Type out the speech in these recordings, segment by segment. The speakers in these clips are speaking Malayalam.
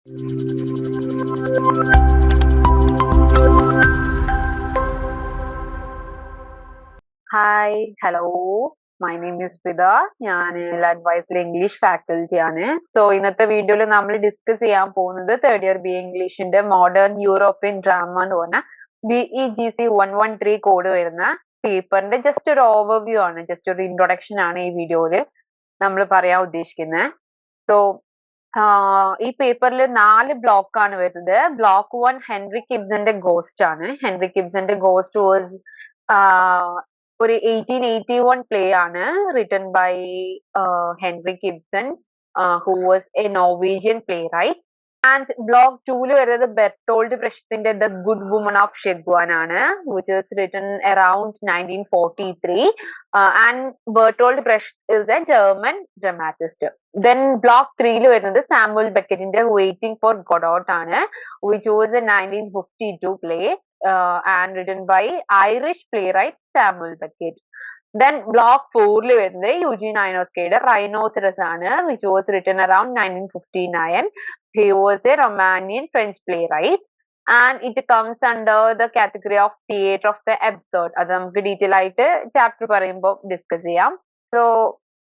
Hi hello my name is Pitha ഞാൻ അഡ്വൈസർ ഇംഗ്ലീഷ് ഫാക്കൽറ്റി ആണ്. സോ ഇന്നത്തെ വീഡിയോയിൽ നമ്മൾ ഡിസ്കസ് ചെയ്യാൻ പോകുന്നത് തേർഡ് ഇയർ ബി ഇംഗ്ലീഷിന്റെ മോഡേൺ യൂറോപ്യൻ ഡ്രാമ എന്ന് പറഞ്ഞ BE G C one one three code വരുന്ന പേപ്പറിന്റെ ജസ്റ്റ് ഒരു ഓവർവ്യൂ ആണ്. ജസ്റ്റ് ഒരു ഇൻട്രൊഡക്ഷൻ ആണ് ഈ വീഡിയോയിൽ നമ്മൾ പറയാൻ ഉദ്ദേശിക്കുന്നത് സോ ഈ പേപ്പറിൽ നാല് ബ്ലോക്ക് ആണ് വരുന്നത്. ബ്ലോക്ക് വൺ ഹെൻറി കിബ്സന്റെ ഗോസ്റ്റ് ആണ്. ഹെൻറി കിബ്സന്റെ ഗോസ്റ്റ് വാസ് ഒരു എയ്റ്റീൻ എയ്റ്റി വൺ പ്ലേ ആണ് written by Henrik Ibsen who was a Norwegian playwright. And block tool വരുന്നത് ബെർട്ടോൾഡ് പ്രശ്നത്തിന്റെ the good woman of Szechwan ആണ് which is written around nineteen forty three and Bertolt Brecht is a German dramatist then block ത്രീയിൽ വരുന്നത് സാമുവൽ ബെക്കറ്റിന്റെ വെയിറ്റിംഗ് ഫോർ ഗൊഡോട്ട് ആണ് which was a nineteen fifty two play and written by Irish playwright Samuel Beckett then block ഫോറിൽ വരുന്നത് യുജി നയനോസ്കയുടെ റൈനോസറസ് ആണ് which was written around nineteen fifty nine he was a Romanian French playwright. And it comes under the category of theatre of the absurd അത് നമുക്ക് ഡീറ്റെയിൽ ആയിട്ട് ചാപ്റ്റർ പറയുമ്പോൾ ഡിസ്കസ് ചെയ്യാം. സോ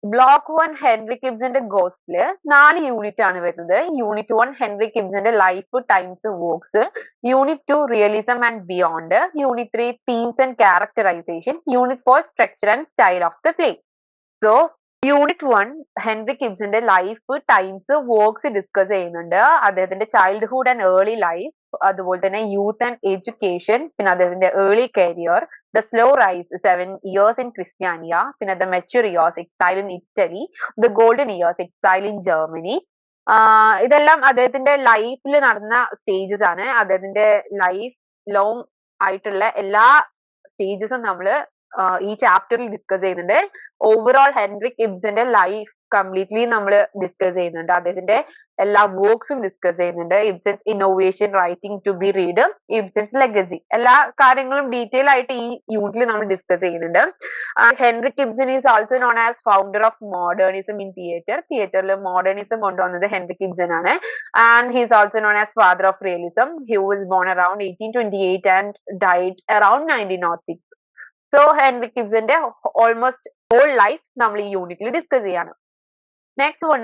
ബ്ലോക്ക് വൺ ഹെൻറി കിബ്സിന്റെ ഗോസ്റ്റിൽ നാല് യൂണിറ്റ് ആണ് വരുന്നത്. Unit one Henry കിബ്സിന്റെ life times works unit two realism and beyond unit three themes and characterisation unit four structure and style of the play so unit one Henrik കിബ്സിന്റെ life times works discuss ചെയ്യുന്നുണ്ട്. അദ്ദേഹത്തിന്റെ ചൈൽഡ്ഹുഡ് ആൻഡ് ഏർലി ലൈഫ് അതുപോലെ തന്നെ യൂത്ത് ആൻഡ് എഡ്യൂക്കേഷൻ പിന്നെ അദ്ദേഹത്തിന്റെ early career the slow rise seven years in Christiania പിന്നെ the mature years exile in Italy the golden years exile in Germany ഇതെല്ലാം അദ്ദേഹത്തിന്റെ ലൈഫിൽ നടന്ന സ്റ്റേജസ് ആണ്. അദ്ദേഹത്തിന്റെ ലൈഫ് ലോങ് ആയിട്ടുള്ള എല്ലാ സ്റ്റേജസും നമ്മൾ ഈ ചാപ്റ്ററിൽ ഡിസ്കസ് ചെയ്യുന്നുണ്ട്. ഓവറോൾ ഹെൻറിക് ഇബ്സന്റെ ലൈഫ് കംപ്ലീറ്റ്ലി നമ്മൾ ഡിസ്കസ് ചെയ്യുന്നുണ്ട്. അദ്ദേഹത്തിന്റെ എല്ലാ വർക്ക്സും ഡിസ്കസ് ചെയ്യുന്നുണ്ട്. Ibsen's innovation writing to be read Ibsen's legacy എല്ലാ കാര്യങ്ങളും ഡീറ്റെയിൽ ആയിട്ട് ഈ യൂണിറ്റിൽ നമ്മൾ ഡിസ്കസ് ചെയ്യുന്നുണ്ട്. Henrik Ibsen is also known as founder of modernism in theatre തിയേറ്ററിൽ മോഡേണിസം കൊണ്ടുവന്നത് ഹെൻറിക് ഇബ്സൻ ആണ്. And he is also known as father of realism he was born around eighteen twenty eight and died around nineteen not six so Henrik കിബ്സിന്റെ almost whole life നമ്മൾ ഈ യൂണിറ്റിൽ ഡിസ്കസ് ചെയ്യാണ്. Next one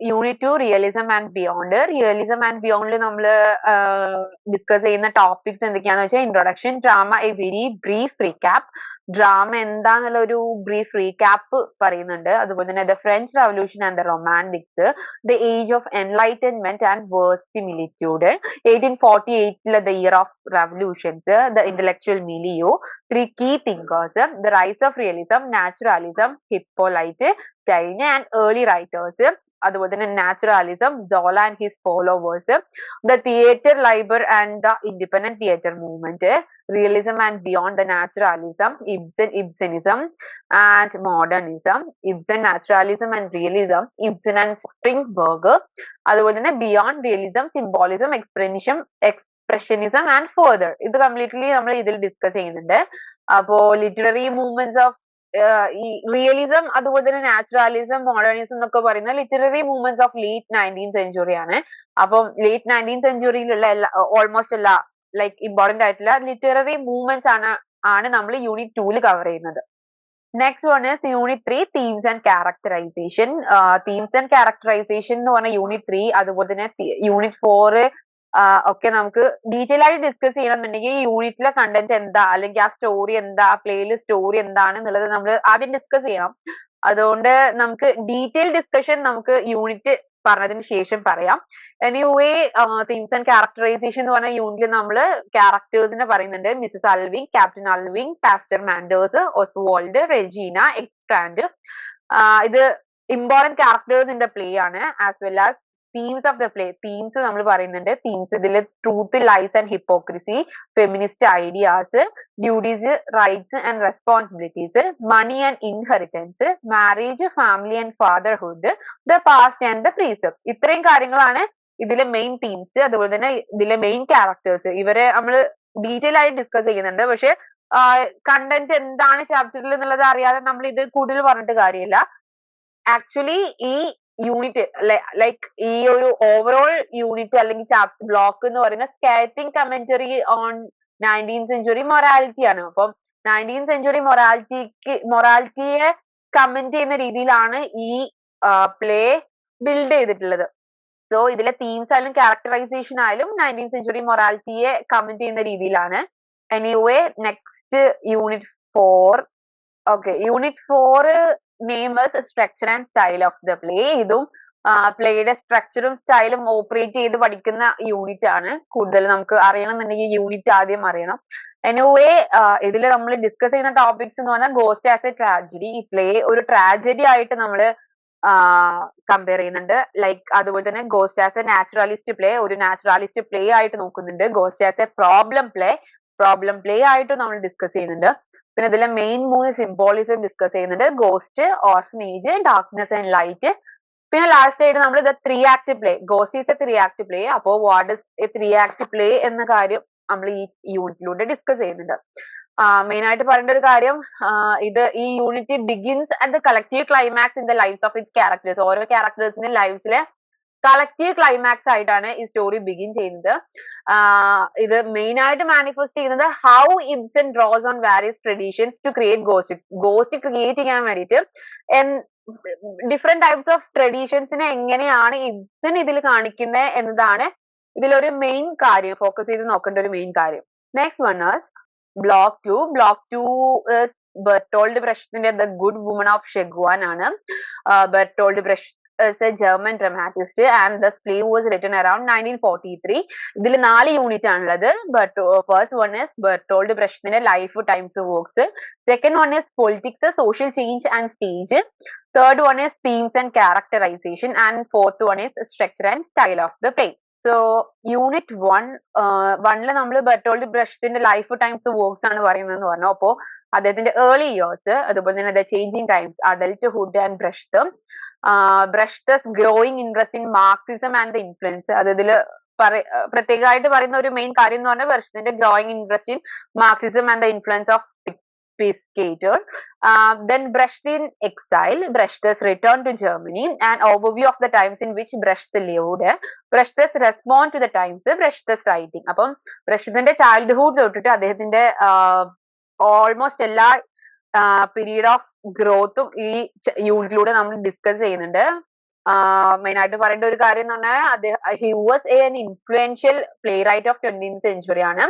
unit two realism and beyond realism and ബിയോണ്ടിൽ നമ്മൾ ഡിസ്കസ് ചെയ്യുന്ന ടോപ്പിക്സ് എന്തൊക്കെയാണെന്ന് വെച്ചാൽ introduction drama a very brief recap drama എന്താന്നുള്ള ഒരു ബ്രീഫ് റീക്യാപ്പ് പറയുന്നുണ്ട്. അതുപോലെ തന്നെ the French revolution and the romantics the age of enlightenment and verisimilitude eighteen forty എയ്റ്റിലെ the year of revolutions the intellectual milieu three key thinkers the rise of realism naturalism Hippolyte Taine and early writers അതുപോലെ തന്നെ naturalism Zola and his followers the theatre libre and the independent theatre movement and beyond the naturalism Ibsen Ibsenism and modernism Ibsen naturalism and realism Ibsen and Strindberg അതുപോലെ തന്നെ beyond realism symbolism expressionism expressionism and further ഇത് കംപ്ലീറ്റ്ലി നമ്മൾ ഇതിൽ ഡിസ്കസ് ചെയ്യുന്നുണ്ട്. അപ്പോ ലിറ്റററി മൂവ്മെന്റ്സ് ഓഫ് ഈ റിയലിസം അതുപോലെ തന്നെ നാച്ചുറാലിസം മോഡേണിസം എന്നൊക്കെ പറയുന്ന literary movements of late nineteen century ആണ്. അപ്പം ലേറ്റ് നയന്റീൻ സെഞ്ചുറിയിലുള്ള എല്ലാ ഓൾമോസ്റ്റ് എല്ലാ ലൈക്ക് ഇമ്പോർട്ടന്റ് ആയിട്ടുള്ള ലിറ്റററി മൂവ്മെന്റ്സ് ആണ് ആണ് നമ്മൾ യൂണിറ്റ് ടൂൽ കവർ ചെയ്യുന്നത്. Next one is unit three themes and characterisation themes and characterisation എന്ന് പറഞ്ഞ യൂണിറ്റ് ത്രീ അതുപോലെ തന്നെ യൂണിറ്റ് ഫോർ ഒക്കെ നമുക്ക് ഡീറ്റെയിൽ ആയിട്ട് ഡിസ്കസ് ചെയ്യണമെന്നുണ്ടെങ്കിൽ യൂണിറ്റിലെ കണ്ടന്റ് എന്താ അല്ലെങ്കിൽ ആ സ്റ്റോറി എന്താ ആ പ്ലേയിൽ സ്റ്റോറി എന്താണ് എന്നുള്ളത് നമ്മൾ ആദ്യം ഡിസ്കസ് ചെയ്യണം. അതുകൊണ്ട് നമുക്ക് ഡീറ്റെയിൽ ഡിസ്കഷൻ നമുക്ക് യൂണിറ്റ് പറഞ്ഞതിന് ശേഷം പറയാം. എനിവേ തിങ്സ് ആൻഡ് ക്യാരക്ടറൈസേഷൻ എന്ന് പറഞ്ഞ യൂണിറ്റിൽ നമ്മൾ ക്യാരക്ടേഴ്സിനെ പറയുന്നുണ്ട്. Mrs Alving Captain Alving Pastor Manders Oswald Regina Engstrand ഇത് ഇമ്പോർട്ടന്റ് ക്യാരക്ടേഴ്സിന്റെ പ്ലേ ആണ് as well as themes of the play themes നമ്മൾ പറയുന്നുണ്ട്. തീംസ് ഇതിൽ truth lies and hypocrisy feminist ideas duties rights and responsibilities money and inheritance marriage family and fatherhood the past and the precept ഇത്രയും കാര്യങ്ങളാണ് ഇതിലെ മെയിൻ തീംസ് അതുപോലെ തന്നെ ഇതിലെ മെയിൻ ക്യാരക്ടേഴ്സ് ഇവരെ നമ്മൾ ഡീറ്റെയിൽ ആയി ഡിസ്കസ് ചെയ്യുന്നുണ്ട്. പക്ഷെ കണ്ടന്റ് എന്താണ് ചാപ്റ്ററിൽ എന്നുള്ളത് അറിയാതെ നമ്മൾ ഇത് കൂടുതൽ പറഞ്ഞിട്ട് കാര്യമില്ല. ആക്ച്വലി ഈ യൂണിറ്റ് ലൈക്ക് ഈ ഒരു ഓവറോൾ യൂണിറ്റ് അല്ലെങ്കിൽ ചാപ്റ്റർ ബ്ലോക്ക് എന്ന് പറയുന്ന scathing commentary on nineteen century morality ആണ്. അപ്പം നയന്റീൻ സെഞ്ചുറി മൊറാലിറ്റിക്ക് മൊറാലിറ്റിയെ കമന്റ് ചെയ്യുന്ന രീതിയിലാണ് ഈ പ്ലേ ബിൽഡ് ചെയ്തിട്ടുള്ളത്. സോ ഇതിലെ തീംസ് ആയാലും ക്യാരക്ടറൈസേഷൻ ആയാലും നയന്റീൻ സെഞ്ചുറി മൊറാലിറ്റിയെ കമന്റ് ചെയ്യുന്ന രീതിയിലാണ്. Anyway next unit four okay unit four നെയിമേഴ്സ് structure and style of the play ഇതും പ്ലേയുടെ സ്ട്രക്ചറും സ്റ്റൈലും ഓപ്പറേറ്റ് ചെയ്ത് പഠിക്കുന്ന യൂണിറ്റ് ആണ്. കൂടുതൽ നമുക്ക് അറിയണമെന്നുണ്ടെങ്കിൽ യൂണിറ്റ് ആദ്യം അറിയണം. എനിവേ ഇതിൽ നമ്മൾ ഡിസ്കസ് ചെയ്യുന്ന ടോപ്പിക്സ് എന്ന് പറഞ്ഞാൽ ഗോസ്റ്റ് ആസ് എ ട്രാജഡി ഈ പ്ലേ ഒരു ട്രാജഡി ആയിട്ട് നമ്മൾ കമ്പയർ ചെയ്യുന്നുണ്ട്. ലൈക്ക് അതുപോലെ തന്നെ ghost as a naturalist play ഒരു നാച്ചുറാലിസ്റ്റ് പ്ലേ ആയിട്ട് നോക്കുന്നുണ്ട്. Ghost as a problem play problem play ആയിട്ട് നമ്മൾ ഡിസ്കസ് ചെയ്യുന്നുണ്ട്. പിന്നെ ഇതിലെ മെയിൻ മൂന്ന് സിംബോളിസം ഡിസ്കസ് ചെയ്യുന്നുണ്ട്. Ghost orphanage darkness and light പിന്നെ ലാസ്റ്റ് ആയിട്ട് നമ്മൾ ഇത് three act play ghost is a three act play അപ്പോൾ what is a three act play എന്ന കാര്യം നമ്മൾ ഈ യൂണിറ്റിലൂടെ ഡിസ്കസ് ചെയ്യുന്നുണ്ട്. മെയിൻ ആയിട്ട് പറയേണ്ട ഒരു കാര്യം ഇത് ഈ unit begins at the collective climax in the life of it characters ഓരോ ക്യാരക്ടേഴ്സിന്റെ ലൈഫിലെ കളക്റ്റീവ് ക്ലൈമാക്സ് ആയിട്ടാണ് ഈ സ്റ്റോറി ബിഗിൻ ചെയ്യുന്നത്. ഇത് മെയിൻ ആയിട്ട് മാനിഫെസ്റ്റ് ചെയ്യുന്നത് how Ibsen draws on various traditions to create ghost ghost create ചെയ്യാൻ വേണ്ടിയിട്ട്. ഡിഫറെന്റ് ടൈപ്സ് ഓഫ് ട്രഡീഷൻസിനെ എങ്ങനെയാണ് ഇബ്സൺ ഇതിൽ കാണിക്കുന്നത് എന്നതാണ് ഇതിലൊരു മെയിൻ കാര്യം. ഫോക്കസ് ചെയ്ത് നോക്കേണ്ട ഒരു മെയിൻ കാര്യം. Next one block two block two Bertolt ബ്രഷ്ടിന്റെ the good woman of Setzuan ആണ്. Bertolt Brecht is a German dramatist and the play was written around 1943. ഇതിൽ നാല് യൂണിറ്റ് ആണുള്ളത്. First one is Bertolt ബ്രഷ്നിന്റെ life times works second one is politics social change and stage third one is themes and characterisation and fourth one is structure and style of the play so unit one വണ്ണിൽ നമ്മൾ ബെർട്ടോൾഡ് ബ്രഷ്റ്റിന്റെ ലൈഫ് ടൈംസ് വർക്ക്സ് ആണ് പറയുന്നത് പറഞ്ഞു അപ്പോൾ അദ്ദേഹത്തിന്റെ ഏർലി ഇയേഴ്സ് അതുപോലെ തന്നെ the changing times adulthood and Brecht Brecht's growing interest in Marxism and the influence അത് ഇതിൽ പ്രത്യേകമായിട്ട് പറയുന്ന ഒരു മെയിൻ കാര്യം എന്ന് പറഞ്ഞാൽ ബ്രഷ്തിന്റെ growing interest in Marxism and the influence of Piscator. Uh, then Brecht in exile, Brecht's return to Germany, an overview of the times in which Brecht lived. Brecht's respond to the times, Brecht's writing. അപ്പം ബ്രഷ്ദന്റെ ചൈൽഡ്ഹുഡ് തൊട്ടിട്ട് അദ്ദേഹത്തിന്റെ ഓൾമോസ്റ്റ് എല്ലാ പീരീഡ് ഓഫ് ഗ്രോത്തും ഈ യൂണിറ്റിലൂടെ നമ്മൾ ഡിസ്കസ് ചെയ്യുന്നുണ്ട്. മെയിൻ ആയിട്ട് പറയേണ്ട ഒരു കാര്യം എന്ന് പറഞ്ഞാൽ അദ്ദേഹം he was a influential playwright of twentieth century ആണ്.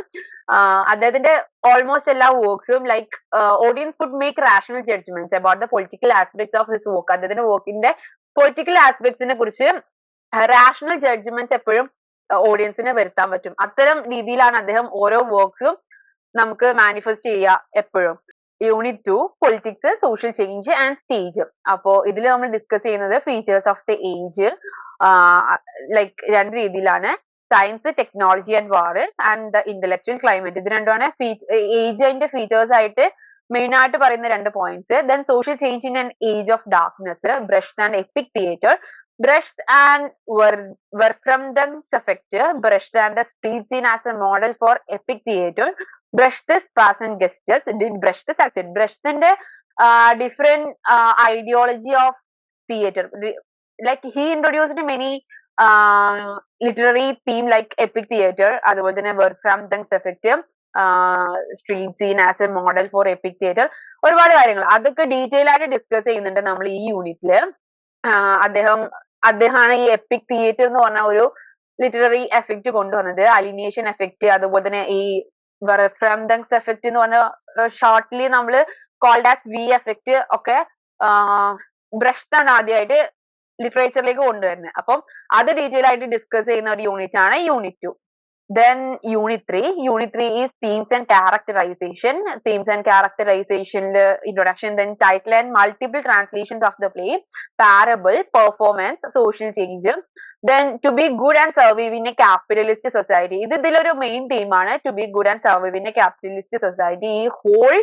അദ്ദേഹത്തിന്റെ ഓൾമോസ്റ്റ് എല്ലാ വർക്ക്സും like audience could make rational judgements about the political aspects of his work അദ്ദേഹത്തിന്റെ വർക്കിന്റെ പൊളിറ്റിക്കൽ ആസ്പെക്ട്സിനെ കുറിച്ച് റാഷണൽ ജഡ്ജ്മെന്റ്സ് എപ്പോഴും ഓഡിയൻസിന് വരുത്താൻ പറ്റും. അത്തരം രീതിയിലാണ് അദ്ദേഹം ഓരോ വർക്ക്സും നമുക്ക് മാനിഫെസ്റ്റ് ചെയ്യുക എപ്പോഴും. Unit two politics social change and stage അപ്പോ ഇതിൽ നമ്മൾ ഡിസ്കസ് ചെയ്യുന്നത് features of the age like രണ്ട് രീതിയിലാണ്. Science technology and war and the intellectual climate ഇത് രണ്ടുമാണ് ഏജിന്റെ ഫീച്ചേഴ്സ് ആയിട്ട് മെയിൻ ആയിട്ട് പറയുന്ന രണ്ട് points then social change in and age of darkness Brecht and epic theatre Brecht and Wolfram's effect Brecht and the street scene as a model for epic theatre. Brecht's this gestures did Brecht succeed? Brecht's uh, different uh, ideology of theatre. Like he introduced many uh, literary theme like epic theatre. അതുപോലെ തന്നെ Wolfram's effect street scene as a model for epic theatre ഒരുപാട് കാര്യങ്ങൾ അതൊക്കെ ഡീറ്റെയിൽ ആയിട്ട് ഡിസ്കസ് ചെയ്യുന്നുണ്ട് നമ്മൾ ഈ യൂണിറ്റിൽ അദ്ദേഹം അദ്ദേഹമാണ് ഈ എപ്പിക് തിയേറ്റർ എന്ന് പറഞ്ഞ ഒരു ലിറ്റററി എഫക്റ്റ് കൊണ്ടുവന്നത് അലിനിയേഷൻ എഫക്റ്റ് അതുപോലെ തന്നെ ഈ ഫ്രംഡങ്സ് എഫക്റ്റ് എന്ന് പറഞ്ഞ ഷോർട്ട്ലി നമ്മൾ കോൾഡ് ആസ് വി എഫക്റ്റ് ഒക്കെ ബ്രഷ് ആണ് ആദ്യമായിട്ട് ലിറ്ററേച്ചറിലേക്ക് കൊണ്ടുവരുന്നത് അപ്പം അത് ഡീറ്റെയിൽ ആയിട്ട് ഡിസ്കസ് ചെയ്യുന്ന ഒരു യൂണിറ്റ് ആണ് unit two Then unit 3. Unit 3 is themes and characterization. Themes and characterization le introduction, then title and multiple translations of the play, parable, performance, social change. Then to be good and survive in a capitalist society. ഇത് ഇതിലൊരു theme തീമാണ് to be good and survive in a capitalist society. ഈ whole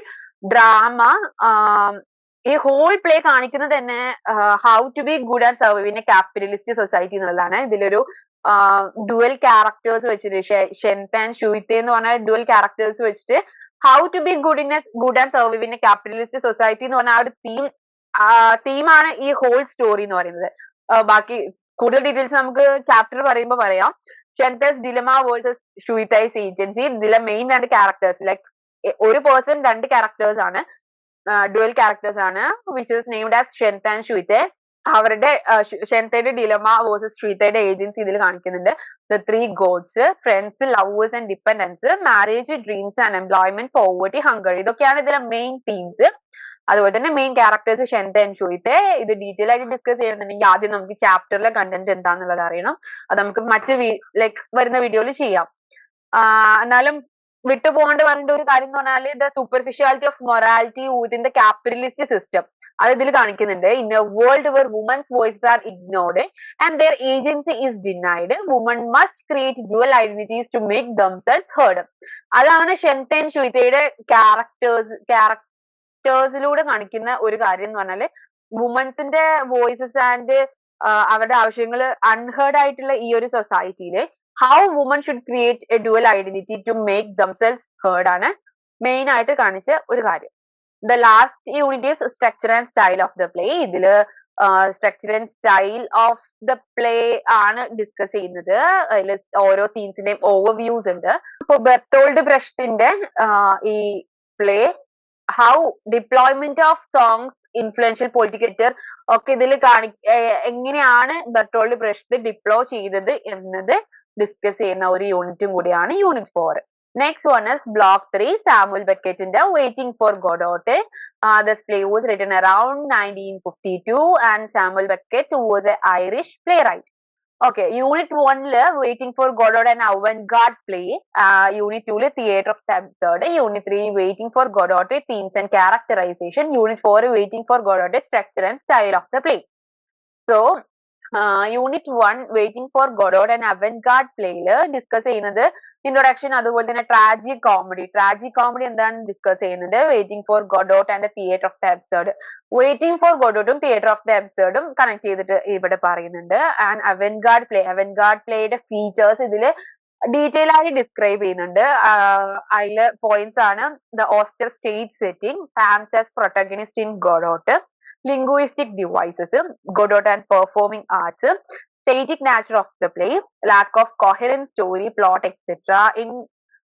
drama ഈ whole play കാണിക്കുന്നത് തന്നെ how to be good and survive in a capitalist society എന്നുള്ളതാണ് ഇതിലൊരു ഡുവൽ ക്യാരക്ടേഴ്സ് വെച്ചിട്ട് ഷെൻതാൻ ഷൂയിത്തെ എന്ന് പറഞ്ഞ ഡുവൽ ക്യാരക്ടേഴ്സ് വെച്ചിട്ട് how to be good in good and survive in a capitalist society എന്ന് പറഞ്ഞ ആ ഒരു തീം തീമാണ് ഈ ഹോൾ സ്റ്റോറി എന്ന് പറയുന്നത്. ബാക്കി കൂടുതൽ ഡീറ്റെയിൽസ് നമുക്ക് ചാപ്റ്റർ പറയുമ്പോൾ പറയാം. Shen Te's dilemma versus Shui Ta's agency ഇതിലെ മെയിൻ രണ്ട് ക്യാരക്ടേഴ്സ് ലൈക്ക് ഒരു പേഴ്സൺ രണ്ട് ക്യാരക്ടേഴ്സ് ആണ്. ഡുവൽ ക്യാരക്ടേഴ്സ് ആണ് which is named as Shen Te Shui Ta അവരുടെ ഷെൻതയുടെ ഡിലമ വേഴ്സസ് ശ്രീതയുടെ ഏജൻസി ഇതിൽ കാണിക്കുന്നുണ്ട്. The three gods friends lovers and dependence marriage dreams and employment poverty hunger ഇതൊക്കെയാണ് ഇതിലെ മെയിൻ തീംസ് അതുപോലെ തന്നെ main characters Shen Te and Shui Ta ഇത് ഡീറ്റെയിൽ ആയിട്ട് ഡിസ്കസ് ചെയ്യുന്നുണ്ടെങ്കിൽ ആദ്യം നമുക്ക് ചാപ്റ്ററിലെ കണ്ടന്റ് എന്താണെന്നുള്ളത് അറിയണം. അത് നമുക്ക് മറ്റ് ലൈക്ക് വരുന്ന വീഡിയോയിൽ ചെയ്യാം. എന്നാലും വിട്ടുപോകേണ്ട പറഞ്ഞ ഒരു കാര്യം എന്ന് പറഞ്ഞാൽ the superficiality of morality the capitalist system അത് ഇതിൽ കാണിക്കുന്നുണ്ട്. In a world where women's voices are ignored and their agency is denied woman must create dual identities to make themselves heard അതാണ് ഷെന്റൻ ഷുയിറ്റയുടെ ക്യാരക്ടേഴ്സ് ക്യാരക്ടേഴ്സിലൂടെ കാണിക്കുന്ന ഒരു കാര്യം എന്ന് പറഞ്ഞാൽ വുമൻസിന്റെ വോയിസസ് ആൻഡ് അവരുടെ ആവശ്യങ്ങൾ അൺഹേർഡ് ആയിട്ടുള്ള ഈ ഒരു സൊസൈറ്റിയിൽ how woman should create a dual identity to make themselves heard ആണ് മെയിൻ ആയിട്ട് കാണിച്ച ഒരു കാര്യം. The last unit is structure and style of the play ഇതിൽ structure and style of the play ആണ് ഡിസ്കസ് ചെയ്യുന്നത്. അതിൽ ഓരോ തീംസിന്റെയും ഓവർവ്യൂസ് ഉണ്ട്. ഇപ്പൊ ബെർത്തോൾഡ് ബ്രഷ്ടിന്റെ ഈ play how deployment of songs influential political theatre ഒക്കെ ഇതിൽ കാണി എങ്ങനെയാണ് ബെർട്ടോൾഡ് ബ്രഷ്ട് ഡിപ്ലോ ചെയ്തത് എന്നത് ഡിസ്കസ് ചെയ്യുന്ന ഒരു യൂണിറ്റും കൂടിയാണ് unit four Next one is block 3, Samuel Beckett in the Waiting for Godot. Uh, this play was written around 1952 and Samuel Beckett was an Irish playwright. Okay, Unit 1 Waiting for Godot and avant-garde play. Uh, unit 2 Theatre of the Absurd. Unit 3 Waiting for Godot themes and characterization. Unit 4 Waiting for Godot structure and style of the play. So, unit one waiting for Godot and avant-garde പ്ലേയിൽ discuss ചെയ്യുന്നത് ഇൻട്രൊഡക്ഷൻ അതുപോലെ തന്നെ ട്രാജിക് കോമഡി ട്രാജിക് കോമഡി എന്താണ് ഡിസ്കസ് ചെയ്യുന്നത്? Waiting for Godot and theatre of the episode waiting for ഗോഡോട്ടും theatre of the എപ്പിസോഡും കണക്ട് ചെയ്തിട്ട് ഇവിടെ പറയുന്നുണ്ട്. ആൻഡ് അവൻഗാർഡ് പ്ലേ അവൻഗാർഡ് പ്ലേയുടെ ഫീച്ചേഴ്സ് ഇതിൽ ഡീറ്റെയിൽ ആയി ഡിസ്ക്രൈബ് ചെയ്യുന്നുണ്ട്. അതിൽ പോയിന്റ്സ് ആണ് the austere state setting farms as protagonist in Godot linguistic devices Godot and performing arts, static nature of the play, lack of coherent story, plot, etc. in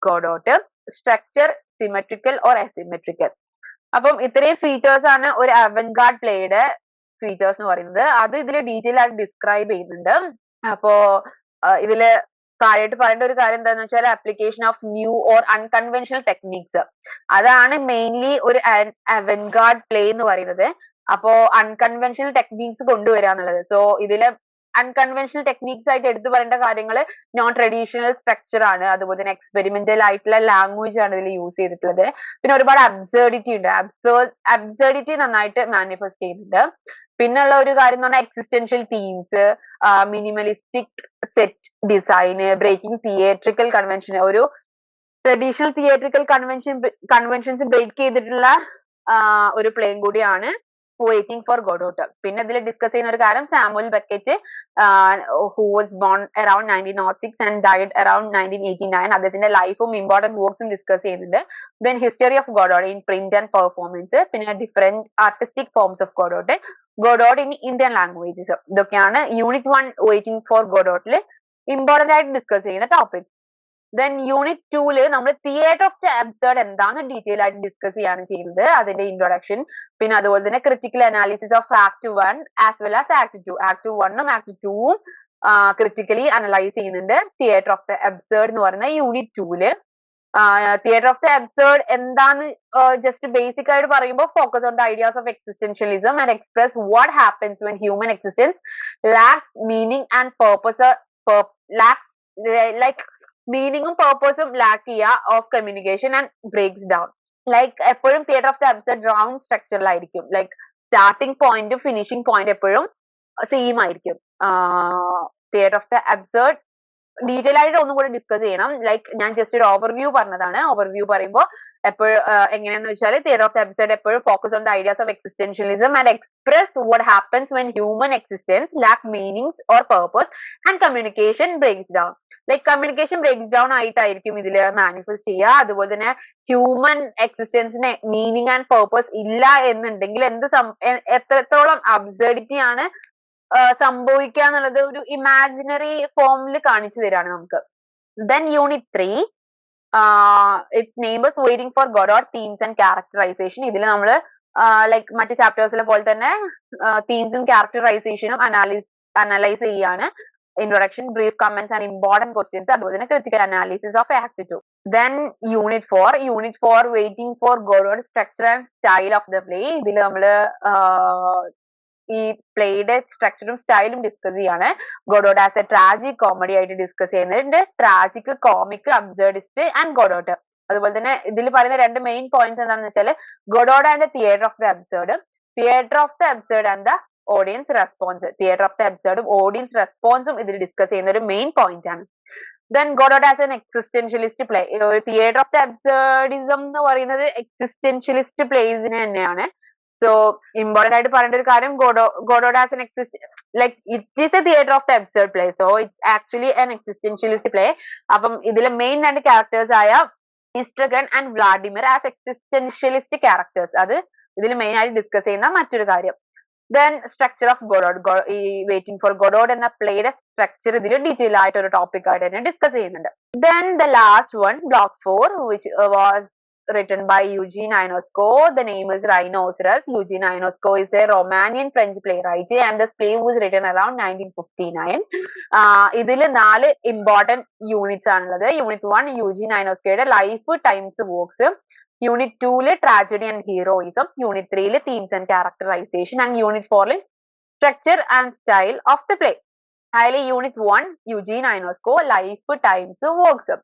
Godot, structure symmetrical or asymmetrical. അപ്പം ഇത്രയും ഫീച്ചേഴ്സ് ആണ് ഒരു അവൻഗാർഡ് പ്ലേയുടെ ഫീച്ചേഴ്സ് എന്ന് പറയുന്നത് അത് ഇതിൽ ഡീറ്റെയിൽ ആയിട്ട് ഡിസ്ക്രൈബ് ചെയ്യുന്നുണ്ട് അപ്പോ ഇതിൽ കാര്യമായിട്ട് പറയേണ്ട ഒരു കാര്യം എന്താണെന്ന് വെച്ചാൽ application of new or unconventional techniques അതാണ് മെയിൻലി ഒരു അവൻഗാർഡ് പ്ലേ എന്ന് പറയുന്നത് അപ്പോ അൺകൺവെൻഷണൽ ടെക്നീക്സ് കൊണ്ടുവരിക എന്നുള്ളത് സോ ഇതിൽ അൺകൺവെൻഷണൽ ടെക്നീക്സ് ആയിട്ട് എടുത്തു പറയേണ്ട കാര്യങ്ങൾ നോൺ ട്രഡീഷണൽ സ്ട്രക്ചർ ആണ്. അതുപോലെ തന്നെ എക്സ്പെരിമെന്റൽ ആയിട്ടുള്ള ലാംഗ്വേജ് ആണ് ഇതിൽ യൂസ് ചെയ്തിട്ടുള്ളത്. പിന്നെ ഒരുപാട് അബ്സേർഡിറ്റി ഉണ്ട്. അബ്സേർഡ് അബ്സേർഡിറ്റി നന്നായിട്ട് മാനിഫെസ്റ്റ് ചെയ്യുന്നുണ്ട്. പിന്നുള്ള ഒരു കാര്യം എന്ന് പറഞ്ഞാൽ existential themes minimalistic set design breaking theatrical convention ഒരു traditional theatrical convention conventions break ചെയ്തിട്ടുള്ള ഒരു പ്ലേയും കൂടിയാണ് വെയിറ്റിംഗ് ഫോർ ഗോഡോട്ട് പിന്നെ ഇതിൽ ഡിസ്കസ് ചെയ്യുന്ന ഒരു കാര്യം Samuel Beckett who was born around nineteen naught six and died around nineteen eighty nine അദ്ദേഹത്തിന്റെ ലൈഫും ഇമ്പോർട്ടന്റ് വർക്ക്സും ഡിസ്കസ് ചെയ്യുന്നുണ്ട് then history of Godot in print and performance പിന്നെ different artistic forms of Godot Godot in Indian languages ഇതൊക്കെയാണ് യൂണിറ്റ് വൺ വെയിറ്റിംഗ് ഫോർ ഗോഡോട്ടിൽ ഇമ്പോർട്ടന്റ് ആയിട്ട് ഡിസ്കസ് ചെയ്യുന്ന ടോപ്പിക് ദെൻ യൂണിറ്റ് ടൂൽ നമ്മൾ തിയേറ്റർ ഓഫ് ദ അബ്സേർഡ് എന്താണെന്ന് ഡീറ്റെയിൽ ആയിട്ട് ഡിസ്കസ് ചെയ്യാണ് ചെയ്യുന്നത് അതിന്റെ ഇൻട്രൊഡക്ഷൻ പിന്നെ അതുപോലെ തന്നെ critical analysis of act one as well as act two act വണ്ണും ആക്ട് ടൂവും ക്രിറ്റിക്കലി അനലൈസ് ചെയ്യുന്നുണ്ട്. തിയേറ്റർ ഓഫ് ദ അബ്സേർഡ് എന്ന് പറയുന്ന യൂണിറ്റ് ടൂൽ തിയേറ്റർ ഓഫ് ദ അബ്സേർഡ് എന്താന്ന് ജസ്റ്റ് ബേസിക് ആയിട്ട് പറയുമ്പോൾ focus on the ideas of existentialism and express what happens when human existence lacks meaning and purpose lacks like മീനിങ്ങും പേർപ്പസും ലാക്ക് ചെയ്യുക of communication and breaks down like എപ്പോഴും theatre of the absurd round സ്ട്രക്ചറിലായിരിക്കും like starting പോയിന്റും ഫിനിഷിംഗ് പോയിന്റ് എപ്പോഴും സെയിം ആയിരിക്കും. Theatre of the absurd detail ആയിട്ട് ഒന്നും കൂടി ഡിസ്കസ് ചെയ്യണം. ലൈക്ക് ഞാൻ ജസ്റ്റ് ഒരു ഓവർവ്യൂ പറഞ്ഞതാണ്. ഓവർവ്യൂ പറയുമ്പോൾ എപ്പോഴും എങ്ങനെയാന്ന് വെച്ചാൽ തിയറി ഓഫ് എപ്പിസോഡ് എപ്പോഴും focus on the ideas of existentialism and express what happens when human existence lack meanings or purpose and communication breaks down like communication break down ആയിട്ടായിരിക്കും ഇതിൽ മാനിഫെസ്റ്റ് ചെയ്യുക. അതുപോലെ തന്നെ ഹ്യൂമൻ എക്സിസ്റ്റൻസിന് മീനിങ് ആൻഡ് പേർപ്പസ് ഇല്ല എന്നുണ്ടെങ്കിൽ എന്ത് എത്രത്തോളം അബ്സർഡിറ്റി ആണ് സംഭവിക്കുക എന്നുള്ളത് ഒരു ഇമാജിനറി ഫോമിൽ കാണിച്ചു തരാണ് നമുക്ക്. Then unit three its neighbours waiting for Godot themes and characterisation ഇതിൽ നമ്മൾ ലൈക് മറ്റ് ചാപ്റ്റേഴ്സിലെ പോലെ തന്നെ തീംസും ക്യാരക്ടറൈസേഷനും അനാലിസ് അനലൈസ് ചെയ്യാണ്. Introduction brief comments and important questions അതുപോലെ തന്നെ critical analysis of aptitude then unit four unit four waiting for Godot structure and style of the play ഇതിൽ നമ്മൾ ഈ പ്ലേയുടെ സ്ട്രക്ചറും സ്റ്റൈലും ഡിസ്കസ് ചെയ്യാണ്. Godot as a tragic comedy ആയിട്ട് ഡിസ്കസ് ചെയ്യുന്നുണ്ട് tragic comic absurdist and Godot അതുപോലെ തന്നെ ഇതിൽ പറയുന്ന രണ്ട് മെയിൻ പോയിന്റ്സ് എന്താണെന്ന് വെച്ചാൽ Godot and theatre of the absurd theatre of the absurd and the audience response theatre of the അബ്സേർഡും audience റെസ്പോൺസും ഇതിൽ ഡിസ്കസ് ചെയ്യുന്ന ഒരു മെയിൻ പോയിന്റ് ആണ്. Then Godot as an existentialist play theatre of the absurdism എന്ന് പറയുന്നത് എക്സിസ്റ്റൻഷ്യലിസ്റ്റ് പ്ലേസിന് തന്നെയാണ്. സോ ഇമ്പോർട്ടന്റ് ആയിട്ട് പറയേണ്ട ഒരു കാര്യം Godot Godot as an exist like it is a theatre of the absurd play so it's actually an existentialist play അപ്പം ഇതിലെ മെയിൻ രണ്ട് ക്യാരക്ടേഴ്സ് ആയ Estragon and Vladimir as existentialist characters അത് ഇതിൽ മെയിൻ ആയിട്ട് ഡിസ്കസ് ചെയ്യുന്ന മറ്റൊരു കാര്യം. ദെൻ സ്ട്രക്ചർ ഓഫ് ഗൊഡോഡ് ഈ വെയിറ്റിംഗ് ഫോർ ഗൊഡോഡ് എന്ന പ്ലേയുടെ സ്ട്രക്ചർ ഇതിൽ ഡീറ്റെയിൽ ആയിട്ട് ഒരു ടോപ്പിക് ആയിട്ട് തന്നെ ഡിസ്കസ് ചെയ്യുന്നുണ്ട് then the last one block four which was written by Eugene Ionesco. The name is Rhinoceros. Eugene Ionesco is a Romanian French playwright and the play was written around 1959. ഇതിൽ നാല് ഇമ്പോർട്ടന്റ് യൂണിറ്റ്സ് ആണുള്ളത് യൂണിറ്റ് വൺ യൂജീൻ ഐനോസ്കോയുടെ ലൈഫ് ടൈംസ് വർക്ക്സ് യൂണിറ്റ് ടൂൽ ട്രാജഡി ആൻഡ് ഹീറോയിസം യൂണിറ്റ് ത്രീയിൽ themes and characterisation and unit ഫോറിൽ structure and style of the play അതിൽ unit one Eugene Ionesco life times works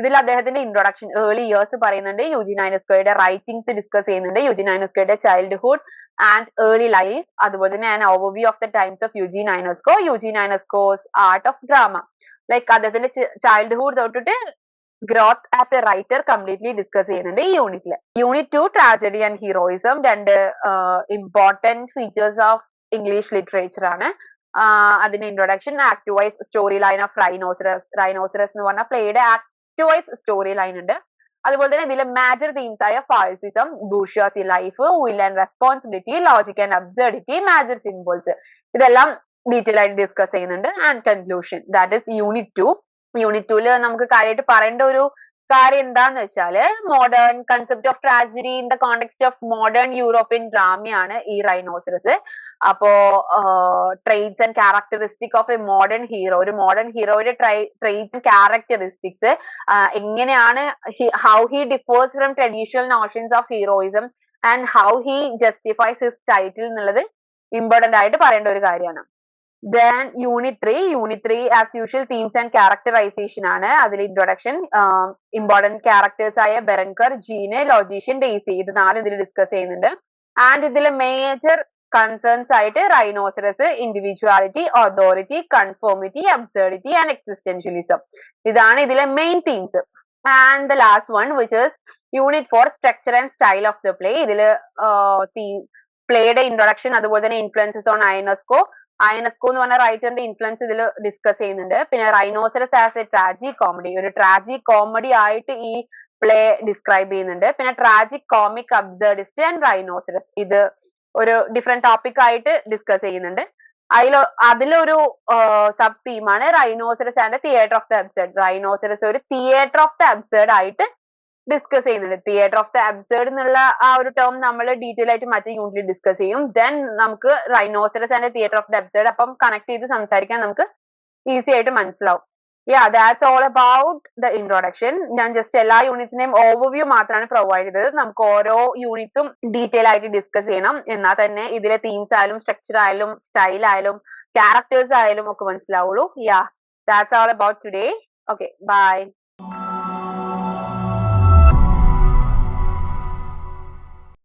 ഇതിൽ അദ്ദേഹത്തിന്റെ ഇൻട്രൊഡക്ഷൻ ഏർലി ഇയേഴ്സ് പറയുന്നുണ്ട്. യുജിൻ ഐനസ്കോയുടെ റൈറ്റിംഗ്സ് ഡിസ്കസ് ചെയ്യുന്നുണ്ട്. യുജിൻ ഐനസ്കോയുടെ ചൈൽഡ്ഹുഡ് ആൻഡ് ഏർലി ലൈഫ് അതുപോലെ തന്നെ an overview of the times of Eugene Ionesco Eugene Ionesco's art of drama like അദ്ദേഹത്തിന്റെ ചൈൽഡ്ഹുഡ് തൊട്ടിട്ട് growth as a writer completely discuss ചെയ്യുന്നുണ്ട് ഈ യൂണിറ്റിൽ unit two tragedy and heroism രണ്ട് important features of English literature ആണ്. അതിന്റെ introduction act wise storyline of Rhinoceros Rhinoceros എന്ന് പറഞ്ഞ പ്ലേയുടെ ആക്ട് വൈസ് സ്റ്റോറി ലൈൻ ഉണ്ട്. അതുപോലെ തന്നെ ഇതിലെ മാജർ തീംസ് ആയ fascism bourgeoisie life will and responsibility logic and absurdity major symbols ഇതെല്ലാം ഡീറ്റെയിൽ ആയിട്ട് ഡിസ്കസ് ചെയ്യുന്നുണ്ട്. And conclusion that is unit two unit tool നമുക്ക് കാര്യമായിട്ട് പറയേണ്ട ഒരു കാര്യം എന്താന്ന് വെച്ചാൽ modern concept of tragedy in the context of modern European ഡ്രാമയാണ് ഈ റൈനോസറസ് അപ്പോ traits and characteristic of a modern hero ഒരു മോഡേൺ ഹീറോയുടെ ട്രേറ്റ്സ് ആൻഡ് ക്യാരക്ടറിസ്റ്റിക്സ് എങ്ങനെയാണ് how he differs from traditional notions of heroism and how he justifies his title എന്നുള്ളത് ഇമ്പോർട്ടന്റ് ആയിട്ട് പറയേണ്ട ഒരു കാര്യമാണ്. Then unit three unit three as usual themes and characterisation ആണ് അതിൽ ഇൻട്രൊഡക്ഷൻ ഇമ്പോർട്ടന്റ് ക്യാരക്ടേഴ്സ് ആയ ബെറങ്കർ ജീന് ലോജീഷ്യൻ ഡെയ്സി ഇത് നാലും ഇതിൽ ഡിസ്കസ് ചെയ്യുന്നുണ്ട്. ആൻഡ് ഇതിലെ മേജർ കൺസേൺസ് ആയിട്ട് rhinoceros individuality authority conformity absurdity and existentialism ഇതാണ് ഇതിലെ main themes and the last one which is unit four structure and style of the play ഇതിൽ പ്ലേയുടെ ഇൻട്രൊഡക്ഷൻ അതുപോലെ തന്നെ ഇൻഫ്ലുവൻസസ് ഓൺ ഐനസ്കോ ഐനസ്കോ എന്ന് പറഞ്ഞ റൈറ്ററിന്റെ ഇൻഫ്ലുവൻസ് ഇതിൽ ഡിസ്കസ് ചെയ്യുന്നുണ്ട്. പിന്നെ Rhinoceros as a tragic comedy ഒരു ട്രാജിക് കോമഡി ആയിട്ട് ഈ പ്ലേ ഡിസ്ക്രൈബ് ചെയ്യുന്നുണ്ട്. പിന്നെ tragic comic absurdist and Rhinoceros ഇത് ഒരു ഡിഫറെന്റ് ടോപ്പിക് ആയിട്ട് ഡിസ്കസ് ചെയ്യുന്നുണ്ട്. അതിൽ അതിലൊരു sub തീമാണ് rhinoceros and theatre of the absurd rhinoceros ഒരു തിയേറ്റർ ഓഫ് ദ അബ്സേർഡ് ആയിട്ട് ഡിസ്കസ് ചെയ്യുന്നുണ്ട് തിയേറ്റർ ഓഫ് ദ അബ്സേർഡ് എന്നുള്ള ആ ഒരു ടേം നമ്മൾ ഡീറ്റെയിൽ ആയിട്ട് മറ്റേ യൂണിറ്റിൽ ഡിസ്കസ് ചെയ്യും. ദെൻ നമുക്ക് rhinoceros and theatre of the absurd അപ്പം കണക്ട് ചെയ്ത് സംസാരിക്കാൻ നമുക്ക് ഈസി ആയിട്ട് മനസ്സിലാവും. Yeah that's all about the introduction ഞാൻ ജസ്റ്റ് എല്ലാ യൂണിറ്റിനെയും ഓവർവ്യൂ മാത്രമാണ് പ്രൊവൈഡ് ചെയ്തത്. നമുക്ക് ഓരോ യൂണിറ്റും ഡീറ്റെയിൽ ആയിട്ട് ഡിസ്കസ് ചെയ്യണം. എന്നാൽ തന്നെ ഇതിലെ തീംസ് ആയാലും സ്ട്രക്ചർ ആയാലും സ്റ്റൈൽ ആയാലും ക്യാരക്ടേഴ്സ് ആയാലും ഒക്കെ മനസ്സിലാവുള്ളൂ. Yeah that's all about today okay bye